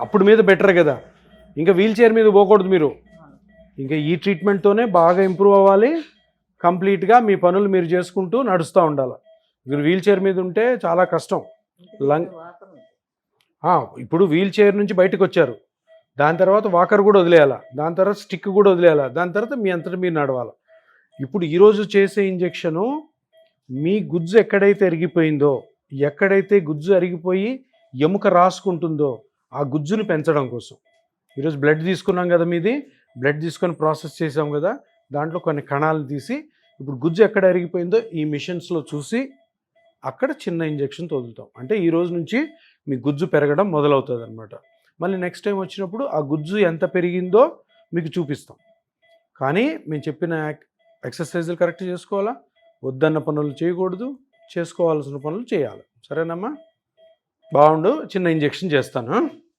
అప్పుడు మీద బెటర్ కదా. ఇంకా వీల్ చైర్ మీద పోకూడదు మీరు. ఇంకా ఈ ట్రీట్మెంట్తోనే బాగా ఇంప్రూవ్ అవ్వాలి. కంప్లీట్గా మీ పనులు మీరు చేసుకుంటూ నడుస్తూ ఉండాలి. మీరు వీల్ చైర్ మీద ఉంటే చాలా కష్టం. లంగ్ ఇప్పుడు వీల్ చైర్ నుంచి బయటకు వచ్చారు. దాని తర్వాత వాకర్ కూడా వదిలేయాలా? దాని తర్వాత స్టిక్ కూడా వదిలేయాలా? దాని తర్వాత మీ అంతటా మీరు నడవాలి. ఇప్పుడు ఈరోజు చేసే ఇంజెక్షను మీ గుజ్జు ఎక్కడైతే అరిగిపోయిందో ఎక్కడైతే గుజ్జు అరిగిపోయి ఎముక రాసుకుంటుందో ఆ గుజ్జును పెంచడం కోసం. ఈరోజు బ్లడ్ తీసుకున్నాం కదా మీది బ్లడ్ తీసుకొని ప్రాసెస్ చేసాం కదా దాంట్లో కొన్ని కణాలు తీసి ఇప్పుడు గుజ్జు ఎక్కడ అరిగిపోయిందో ఈ మిషన్స్లో చూసి అక్కడ చిన్న ఇంజెక్షన్ తోలుతాం. అంటే ఈ రోజు నుంచి మీ గుజ్జు పెరగడం మొదలవుతుంది అనమాట మళ్ళీ నెక్స్ట్ టైం వచ్చినప్పుడు ఆ గుజ్జు ఎంత పెరిగిందో మీకు చూపిస్తాం. కానీ మేము చెప్పిన ఎక్సర్సైజులు కరెక్ట్ చేసుకోవాలా? వద్దన్న పనులు చేయకూడదు చేసుకోవాల్సిన పనులు చేయాలి. సరేనమ్మా? బాగుండు చిన్న ఇంజెక్షన్ చేస్తాను.